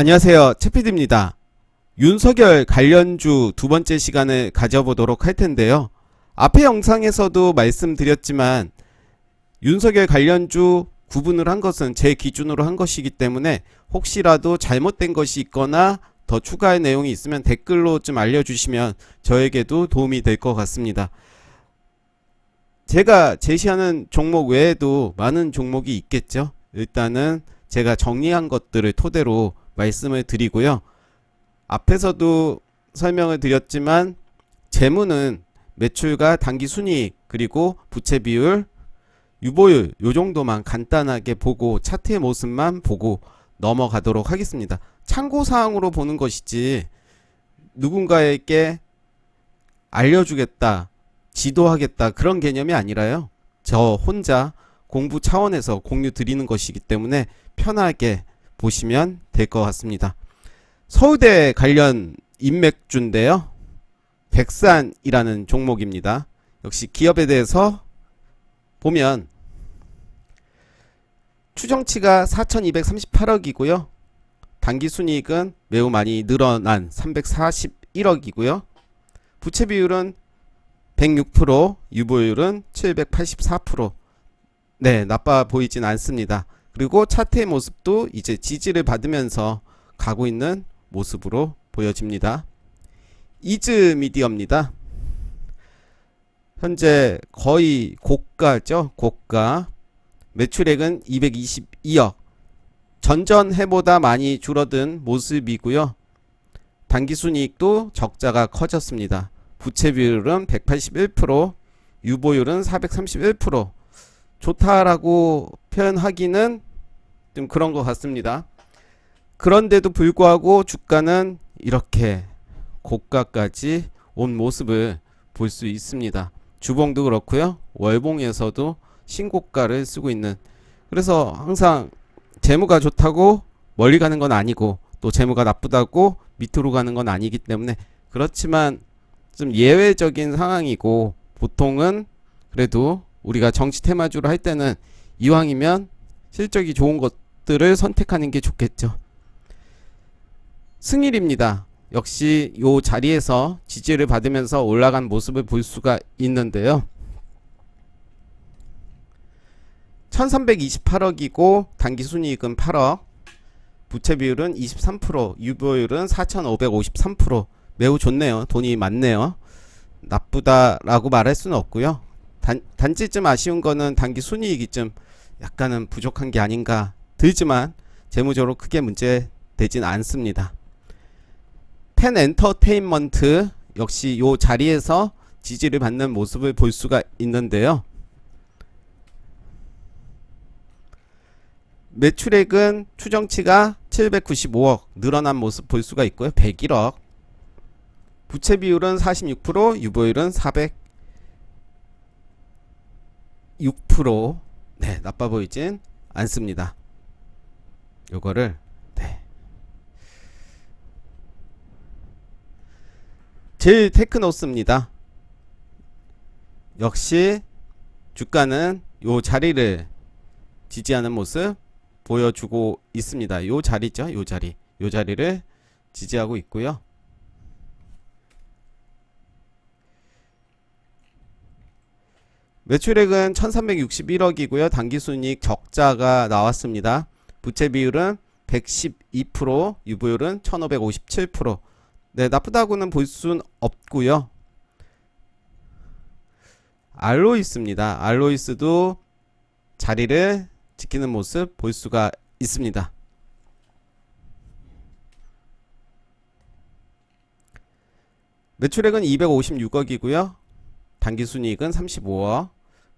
안녕하세요. 채피디입니다. 윤석열 관련주 두 번째 시간을 가져보도록 할 텐데요. 앞의 영상에서도 말씀드렸지만 윤석열 관련주 구분을 한 것은 제 기준으로 한 것이기 때문에 혹시라도 잘못된 것이 있거나 더 추가할 내용이 있으면 댓글로 좀 알려주시면 저에게도 도움이 될 것 같습니다. 제가 제시하는 종목 외에도 많은 종목이 있겠죠. 일단은 제가 정리한 것들을 토대로 말씀을 드리고요. 앞에서도 설명을 드렸지만 재무는 매출과 단기 순이익 그리고 부채 비율, 유보율 요 정도만 간단하게 보고 차트의 모습만 보고 넘어가도록 하겠습니다. 참고 사항으로 보는 것이지 누군가에게 알려주겠다, 지도하겠다 그런 개념이 아니라요. 저 혼자 공부 차원에서 공유 드리는 것이기 때문에 편하게 보시면 될 것 같습니다. 서울대 관련 인맥주인데요. 백산이라는 종목입니다. 역시 기업에 대해서 보면 추정치가 4,238억이고요. 단기 순이익은 매우 많이 늘어난 341억이고요. 부채 비율은 106%, 유보율은 784%. 네, 나빠 보이진 않습니다. 그리고 차트의 모습도 이제 지지를 받으면서 가고 있는 모습으로 보여집니다. 이즈 미디어입니다. 현재 거의 고가죠. 고가. 매출액은 222억. 전전 해보다 많이 줄어든 모습이고요. 단기순이익도 적자가 커졌습니다. 부채 비율은 181%, 유보율은 431%. 좋다라고 표현하기는 좀 그런 것 같습니다. 그런데도 불구하고 주가는 이렇게 고가까지 온 모습을 볼 수 있습니다. 주봉도 그렇고요. 월봉에서도 신고가를 쓰고 있는 그래서 항상 재무가 좋다고 멀리 가는 건 아니고 또 재무가 나쁘다고 밑으로 가는 건 아니기 때문에 그렇지만 좀 예외적인 상황이고 보통은 그래도 우리가 정치 테마주를 할 때는 이왕이면 실적이 좋은 것 들을 선택하는 게 좋겠죠. 승일입니다. 역시 요 자리에서 지지를 받으면서 올라간 모습을 볼 수가 있는데요. 1328억이고 단기 순이익은 8억, 부채 비율은 23%, 유보율은 4553%. 매우 좋네요. 돈이 많네요. 나쁘다라고 말할 수는 없고요. 단, 단지 좀 아쉬운 거는 단기 순이익이 좀 약간은 부족한 게 아닌가 들지만 재무적으로 크게 문제 되진 않습니다. 펜 엔터테인먼트 역시 요 자리에서 지지를 받는 모습을 볼 수가 있는데요. 매출액은 추정치가 795억 늘어난 모습 볼 수가 있고요. 101억. 부채 비율은 46%, 유보율은 406%. 네, 나빠 보이진 않습니다. 요거를 네. 제일 테크노스입니다. 역시 주가는 요 자리를 지지하는 모습 보여주고 있습니다. 요 자리죠. 요 자리. 요 자리를 지지하고 있고요. 매출액은 1361억이고요. 단기순이익 적자가 나왔습니다. 부채 비율은 112%, 유보율은 1557%. 네, 나쁘다고는 볼 수는 없고요. 알로이스입니다. 알로이스도 자리를 지키는 모습 볼 수가 있습니다. 매출액은 256억이고요. 단기 순이익은 35억.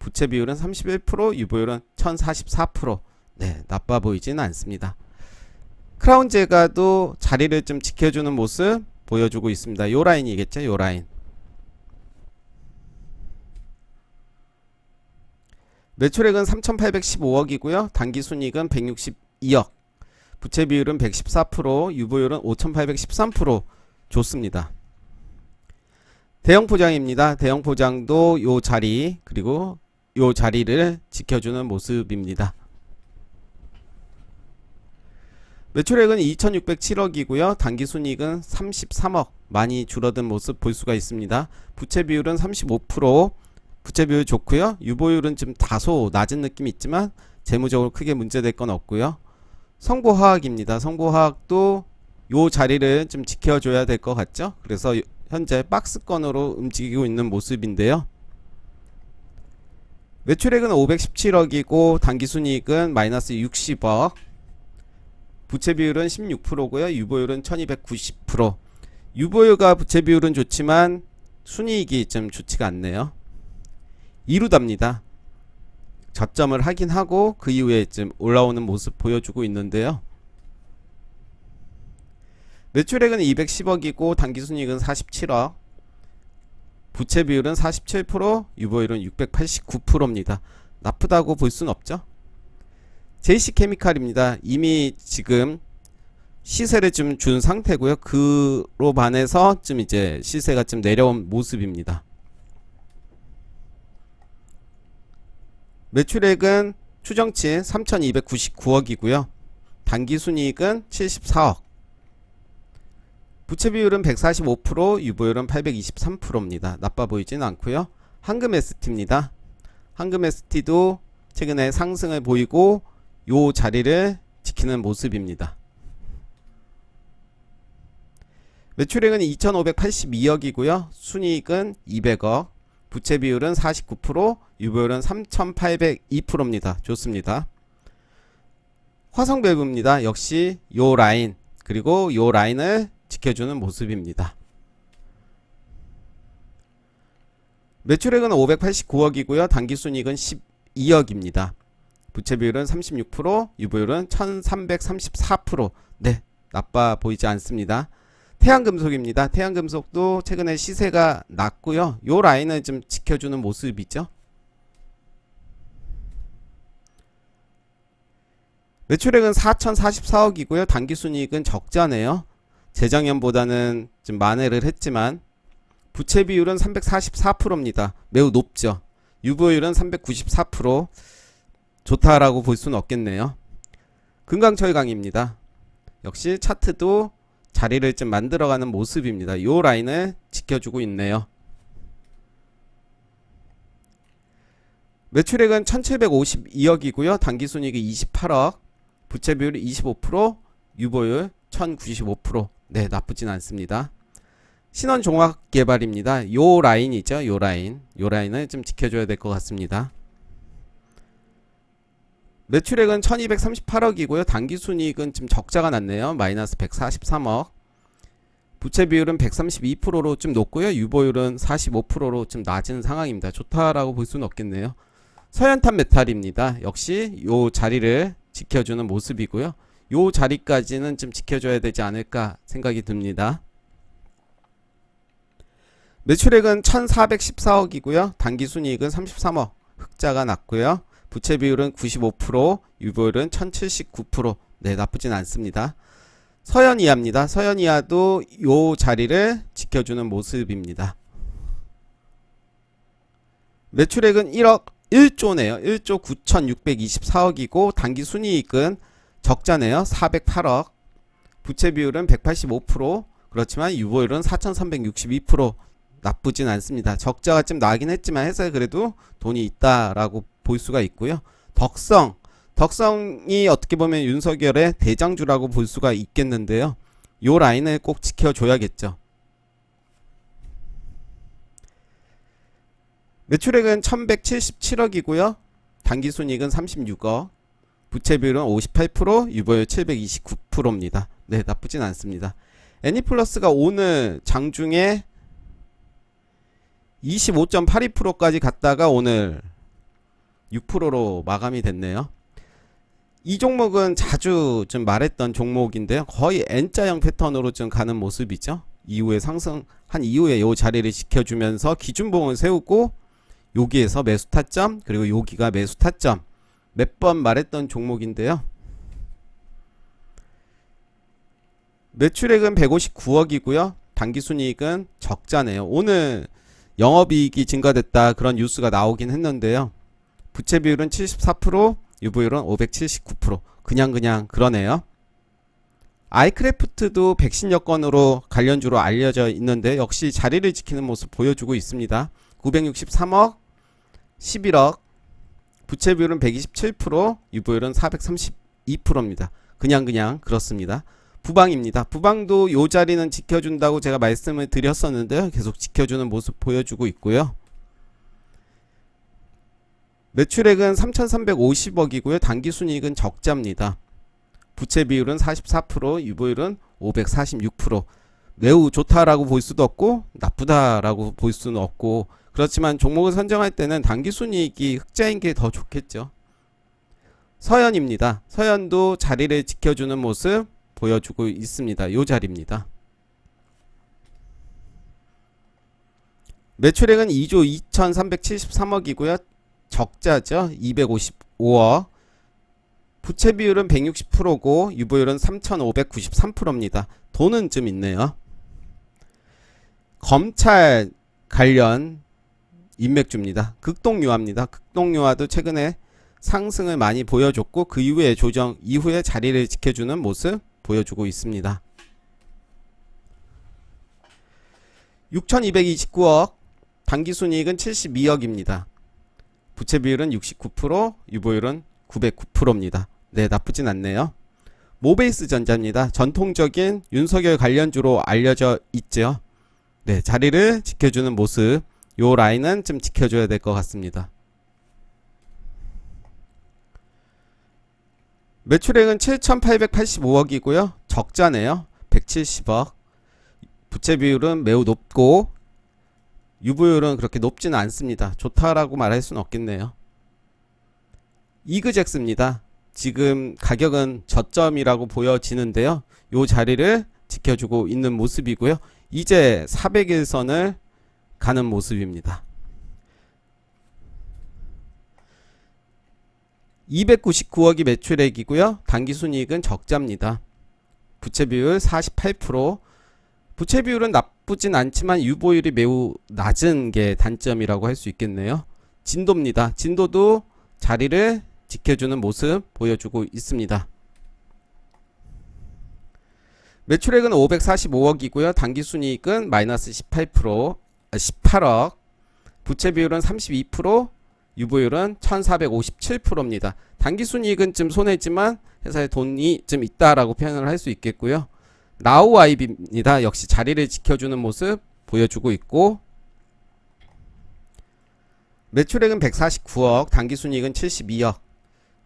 부채 비율은 31%, 유보율은 1044%. 네, 나빠 보이지는 않습니다. 크라운 제가도 자리를 좀 지켜주는 모습 보여주고 있습니다. 요 라인이겠죠, 요 라인. 매출액은 3,815억이고요. 단기 순이익은 162억. 부채 비율은 114%, 유보율은 5,813% 좋습니다. 대형 포장입니다. 대형 포장도 요 자리 그리고 요 자리를 지켜주는 모습입니다. 매출액은 2607억이고요. 단기 순이익은 33억 많이 줄어든 모습 볼 수가 있습니다. 부채 비율은 35% 부채 비율 좋고요. 유보율은 좀 다소 낮은 느낌이 있지만 재무적으로 크게 문제될 건 없고요. 성보화학입니다. 성보화학도 요 자리를 좀 지켜줘야 될 것 같죠? 그래서 현재 박스권으로 움직이고 있는 모습인데요. 매출액은 517억이고 단기순이익은 마이너스 60억 부채 비율은 16%고요. 유보율은 1290%. 유보율과 부채 비율은 좋지만 순이익이 좀 좋지가 않네요. 이루답니다. 저점을 하긴 하고 그 이후에 좀 올라오는 모습 보여주고 있는데요. 매출액은 210억이고 단기순이익은 47억. 부채 비율은 47%, 유보율은 689%입니다. 나쁘다고 볼 순 없죠. JC 케미칼입니다. 이미 지금 시세를 좀 준 상태고요. 그로 반해서 좀 이제 시세가 좀 내려온 모습입니다. 매출액은 추정치 3,299억이고요. 단기 순이익은 74억. 부채 비율은 145%, 유보율은 823%입니다. 나빠 보이진 않고요. 황금 ST입니다. 황금 ST도 최근에 상승을 보이고 요 자리를 지키는 모습입니다. 매출액은 2,582억이고요. 순이익은 200억. 부채 비율은 49%, 유보율은 3,802%입니다. 좋습니다. 화성 밸브입니다. 역시 요 라인 그리고 요 라인을 지켜주는 모습입니다. 매출액은 589억이고요. 단기순이익은 12억입니다. 부채 비율은 36%, 유보율은 1334%. 네, 나빠 보이지 않습니다. 태양금속입니다. 태양금속도 최근에 시세가 낮고요. 요 라인을 좀 지켜주는 모습이죠. 매출액은 4,044억이고요. 단기순이익은 적자네요. 재작년보다는 좀 만회를 했지만 부채 비율은 344%입니다. 매우 높죠. 유보율은 394%. 좋다라고 볼 수는 없겠네요. 금강철 강입니다. 역시 차트도 자리를 좀 만들어가는 모습입니다. 요 라인을 지켜주고 있네요. 매출액은 1752억이고요. 단기순이익이 28억, 부채 비율이 25%, 유보율 1095%. 네, 나쁘진 않습니다. 신원 종합 개발입니다. 요 라인이죠. 요 라인. 요 라인을 좀 지켜줘야 될 것 같습니다. 매출액은 1238억이고요. 단기순이익은 좀 적자가 났네요. 마이너스 143억. 부채 비율은 132%로 좀 높고요. 유보율은 45%로 좀 낮은 상황입니다. 좋다라고 볼 수는 없겠네요. 서현탄 메탈입니다. 역시 요 자리를 지켜주는 모습이고요. 요 자리까지는 좀 지켜줘야 되지 않을까 생각이 듭니다. 매출액은 1414억이고요. 단기순이익은 33억. 흑자가 났고요. 부채 비율은 95%, 유보율은 1079%. 네, 나쁘진 않습니다. 서현이하입니다. 서현이하도 요 자리를 지켜주는 모습입니다. 매출액은 1억 1조네요. 1조 9,624억이고 단기 순이익은 적자네요. 408억. 부채 비율은 185%. 그렇지만 유보율은 4,362%. 나쁘진 않습니다. 적자가 좀 나긴 했지만 해서 그래도 돈이 있다라고 볼 수가 있고요. 덕성. 덕성이 어떻게 보면 윤석열의 대장주라고 볼 수가 있겠는데요. 요 라인을 꼭 지켜줘야겠죠. 매출액은 1177억이고요. 단기순이익은 36억. 부채 비율은 58%, 유보율 729%입니다. 네, 나쁘진 않습니다. 애니플러스가 오늘 장중에 25.82%까지 갔다가 오늘 6%로 마감이 됐네요. 이 종목은 자주 좀 말했던 종목인데요. 거의 N자형 패턴으로 좀 가는 모습이죠. 이후에 상승 한 이후에 요 자리를 지켜주면서 기준봉을 세우고 여기에서 매수 타점 그리고 여기가 매수 타점 몇 번 말했던 종목인데요. 매출액은 159억이고요. 단기순이익은 적자네요. 오늘 영업이익이 증가됐다 그런 뉴스가 나오긴 했는데요. 부채 비율은 74%, 유보율은 579%. 그냥 그냥 그러네요. 아이크래프트도 백신 여건으로 관련주로 알려져 있는데 역시 자리를 지키는 모습 보여주고 있습니다. 963억, 11억, 부채 비율은 127%, 유보율은 432%입니다. 그냥 그냥 그렇습니다. 부방입니다. 부방도 요 자리는 지켜준다고 제가 말씀을 드렸었는데요. 계속 지켜주는 모습 보여주고 있고요. 매출액은 3,350억이고요. 단기순이익은 적자입니다. 부채 비율은 44%, 유보율은 546%. 매우 좋다라고 볼 수도 없고 나쁘다라고 볼 수는 없고 그렇지만 종목을 선정할 때는 단기순이익이 흑자인 게 더 좋겠죠. 서현입니다. 서현도 자리를 지켜주는 모습 보여주고 있습니다. 요 자리입니다. 매출액은 2조 2,373억이고요. 적자죠. 255억. 부채 비율은 160%고 유보율은 3,593%입니다. 돈은 좀 있네요. 검찰 관련 인맥주입니다. 극동유화입니다. 극동유화도 최근에 상승을 많이 보여줬고 그 이후에 조정 이후에 자리를 지켜주는 모습 보여주고 있습니다. 6,229억 단기순이익은 72억입니다. 부채 비율은 69%, 유보율은 909%입니다. 네, 나쁘진 않네요. 모베이스 전자입니다. 전통적인 윤석열 관련주로 알려져 있죠. 네, 자리를 지켜주는 모습. 요 라인은 좀 지켜줘야 될 것 같습니다. 매출액은 7,885억이고요. 적자네요. 170억. 부채 비율은 매우 높고 유보율은 그렇게 높지는 않습니다. 좋다라고 말할 수는 없겠네요. 이그젝스입니다. 지금 가격은 저점이라고 보여지는데요. 요 자리를 지켜주고 있는 모습이고요. 이제 400일선을 가는 모습입니다. 299억이 매출액이고요. 단기순이익은 적자입니다. 부채 비율 48%. 부채 비율은 나쁘진 않지만 유보율이 매우 낮은 게 단점이라고 할 수 있겠네요. 진도입니다. 진도도 자리를 지켜주는 모습 보여주고 있습니다. 매출액은 545억이고요. 단기순이익은 마이너스 18%, 18억. 부채 비율은 32%, 유보율은 1457%입니다. 단기순이익은 좀 손해지만 회사에 돈이 좀 있다라고 표현을 할 수 있겠고요. 나우 아이비입니다. 역시 자리를 지켜주는 모습 보여주고 있고 매출액은 149억, 단기순이익은 72억.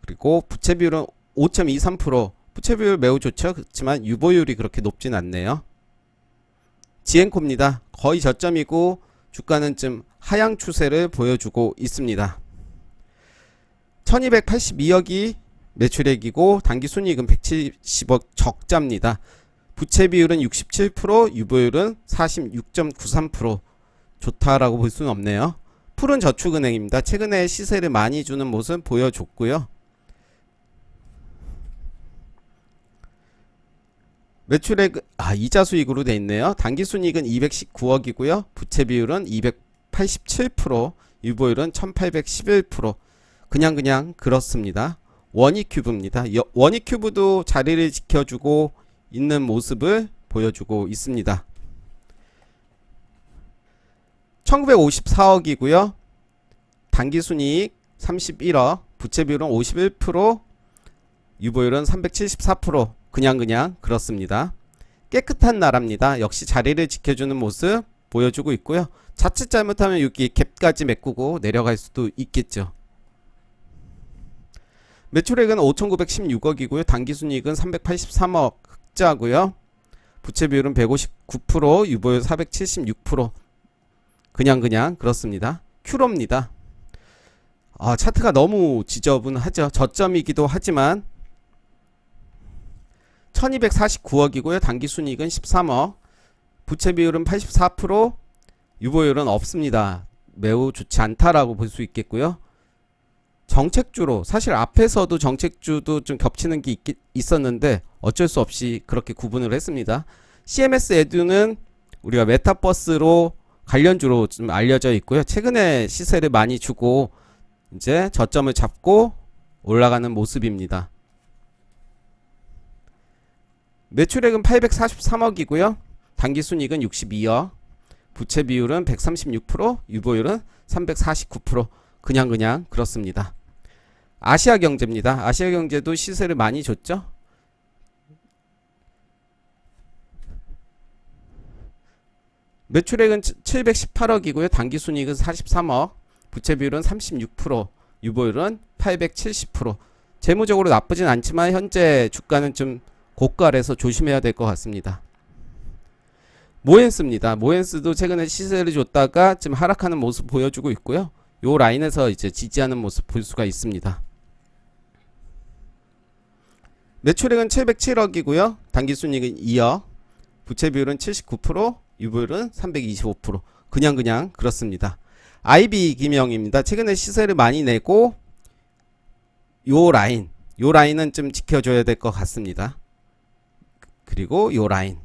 그리고 부채 비율은 5.23%. 부채 비율 매우 좋죠. 그렇지만 유보율이 그렇게 높진 않네요. 지엔코입니다. 거의 저점이고 주가는 좀 하향 추세를 보여주고 있습니다. 1282억이 매출액이고 단기 순이익은 170억 적자입니다. 부채 비율은 67%, 유보율은 46.93%. 좋다라고 볼 수는 없네요. 푸른 저축은행입니다. 최근에 시세를 많이 주는 모습 보여줬고요. 매출액 아 이자 수익으로 돼 있네요. 단기 순이익은 219억이고요. 부채 비율은 287%, 유보율은 1811%. 그냥 그냥 그렇습니다. 원익 큐브입니다. 원익 큐브도 자리를 지켜주고 있는 모습을 보여주고 있습니다. 1954억이고요. 단기 순이익 31억, 부채 비율은 51%, 유보율은 374%. 그냥 그냥 그렇습니다. 깨끗한 나라입니다. 역시 자리를 지켜주는 모습 보여주고 있고요. 자칫 잘못하면 여기 갭까지 메꾸고 내려갈 수도 있겠죠. 매출액은 5,916억이고요. 단기순이익은 383억 흑자고요. 부채 비율은 159%, 유보율 476%. 그냥 그냥 그렇습니다. 큐로입니다. 아, 차트가 너무 지저분하죠. 저점이기도 하지만 1249억이고요. 단기 순이익은 13억. 부채 비율은 84%, 유보율은 없습니다. 매우 좋지 않다라고 볼 수 있겠고요. 정책주로 사실 앞에서도 정책주도 좀 겹치는 게 있, 있었는데 어쩔 수 없이 그렇게 구분을 했습니다. CMS 에듀는 우리가 메타버스로 관련주로 좀 알려져 있고요. 최근에 시세를 많이 주고 이제 저점을 잡고 올라가는 모습입니다. 매출액은 843억이고요. 당기순이익은 62억. 부채 비율은 136%, 유보율은 349%. 그냥 그냥 그렇습니다. 아시아 경제입니다. 아시아 경제도 시세를 많이 줬죠. 매출액은 718억이고요. 당기순이익은 43억. 부채 비율은 36%, 유보율은 870%. 재무적으로 나쁘진 않지만 현재 주가는 좀 고가라서 조심해야 될 것 같습니다. 모엔스입니다. 모엔스도 최근에 시세를 줬다가 지금 하락하는 모습 보여주고 있고요. 요 라인에서 이제 지지하는 모습 볼 수가 있습니다. 매출액은 707억이고요. 당기순이익은 2억. 부채 비율은 79%, 유보율은 325%. 그냥 그냥 그렇습니다. IB 김영입니다. 최근에 시세를 많이 내고 요 라인, 요 라인은 좀 지켜줘야 될 것 같습니다. 그리고 요 라인.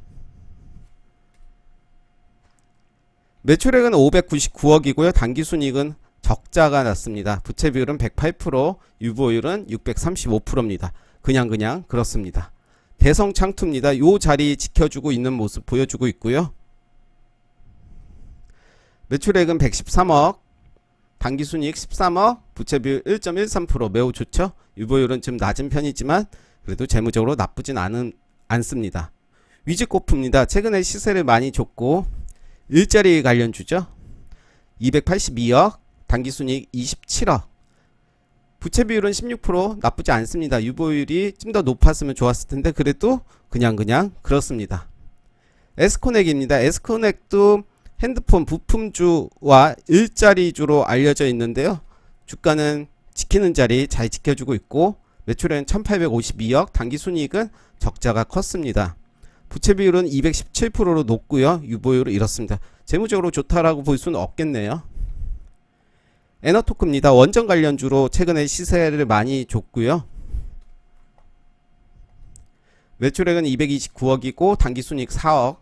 매출액은 599억이고요. 단기순이익은 적자가 났습니다. 부채 비율은 108%, 유보율은 635%입니다. 그냥 그냥 그렇습니다. 대성 창투입니다. 요 자리 지켜주고 있는 모습 보여주고 있고요. 매출액은 113억, 당기순이익 13억, 부채비율 1.13% 매우 좋죠. 유보율은 좀 낮은 편이지만 그래도 재무적으로 나쁘진 않은 않습니다. 위즈코프입니다. 최근에 시세를 많이 줬고 일자리 관련 주죠. 282억, 당기순이익 27억. 부채 비율은 16% 나쁘지 않습니다. 유보율이 좀 더 높았으면 좋았을 텐데 그래도 그냥 그냥 그렇습니다. 에스코넥입니다. 에스코넥도 핸드폰 부품주와 일자리주로 알려져 있는데요. 주가는 지키는 자리 잘 지켜주고 있고 매출은 1852억, 당기순이익은 적자가 컸습니다. 부채 비율은 217%로 높고요. 유보율은 이렇습니다. 재무적으로 좋다라고 볼 수는 없겠네요. 에너토크입니다. 원전 관련주로 최근에 시세를 많이 줬고요. 매출액은 229억이고 당기순이익 4억.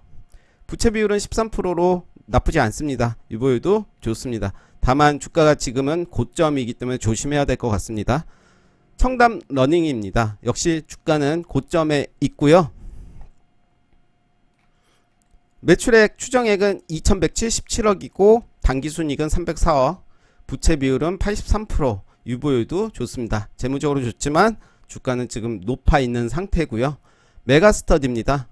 부채 비율은 13%로 나쁘지 않습니다. 유보율도 좋습니다. 다만 주가가 지금은 고점이기 때문에 조심해야 될 것 같습니다. 청담 러닝입니다. 역시 주가는 고점에 있고요. 매출액 추정액은 2177억이고 당기순이익은 304억, 부채 비율은 83%, 유보율도 좋습니다. 재무적으로 좋지만 주가는 지금 높아 있는 상태고요. 메가스터디입니다.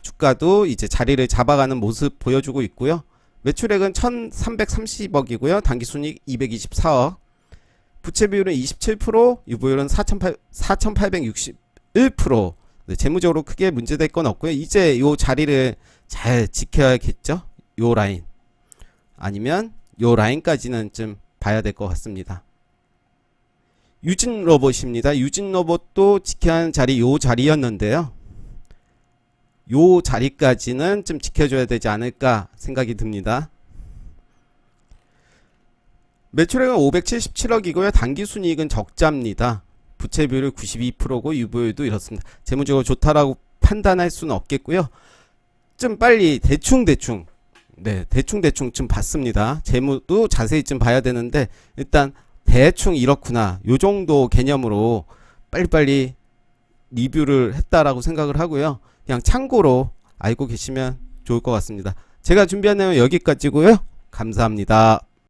주가도 이제 자리를 잡아가는 모습 보여주고 있고요. 매출액은 1330억이고요. 당기순이익 224억. 부채 비율은 27%, 유보율은 4861%. 네, 재무적으로 크게 문제될 건 없고요. 이제 요 자리를 잘 지켜야겠죠? 요 라인. 아니면 요 라인까지는 좀 봐야 될 것 같습니다. 유진 로봇입니다. 유진 로봇도 지켜야 하는 자리 요 자리였는데요. 요 자리까지는 좀 지켜줘야 되지 않을까 생각이 듭니다. 매출액은 577억이고요. 당기순이익은 적자입니다. 부채 비율 92%고 유보율도 이렇습니다. 재무적으로 좋다라고 판단할 수는 없겠고요. 좀 빨리 대충 대충 네 대충 대충 좀 봤습니다. 재무도 자세히 좀 봐야 되는데 일단 대충 이렇구나 요 정도 개념으로 빨리빨리 리뷰를 했다라고 생각을 하고요. 그냥 참고로 알고 계시면 좋을 것 같습니다. 제가 준비한 내용 여기까지고요. 감사합니다.